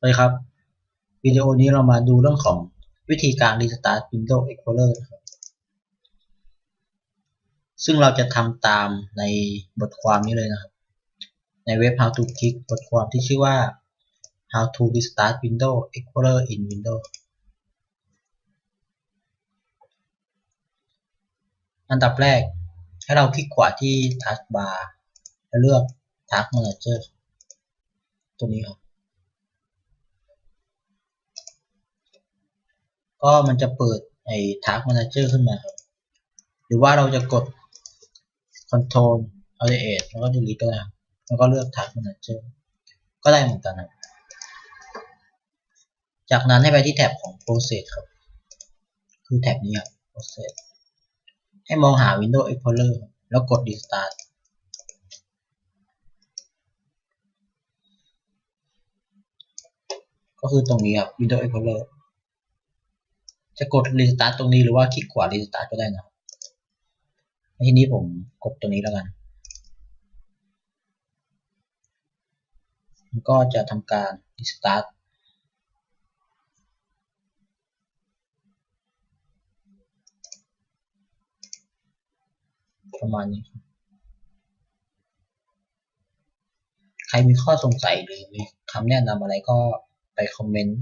เลยครับ วิดีโอนี้เรามาดูเรื่องของวิธีการ Restart Windows Explorer นะครับ ซึ่งเราจะทำตามในบทความนี้เลยนะครับ ในเว็บ How to Click บทความที่ชื่อว่า How to Restart Windows Explorer in Windows อันดับแรกให้เราคลิกขวาที่ Task Bar แล้วเลือก Task Manager ตัวนี้ครับ ก็มันจะเปิดไอ้ Task Manager ขึ้นมาครับ หรือว่าเราจะกด Control Alt แล้วก็ Delete ก็ได้แล้วก็เลือก Task Manager ก็ได้เหมือนกันนะจากนั้นให้ไปที่แท็บของ Process ครับ คือแท็บนี้ครับ Process ให้มองหา Windows Explorer แล้วกด Restart ก็คือตรงนี้ครับ Windows Explorer จะกด Restart ตรงนี้หรือว่าคลิกขวา Restart ก็ได้นะทีนี้ผมกดตัวนี้แล้วกันมัน ก็จะทำการ Restart ประมาณนี้ ใครมีข้อสงสัยหรือมีคำแนะนำอะไรก็ไปคอมเมนต์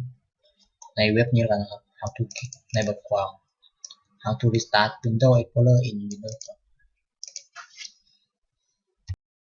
ในเว็บนี้แล้วกันนะครับ how to click ในบทความ how to restart Windows Explorer in Windows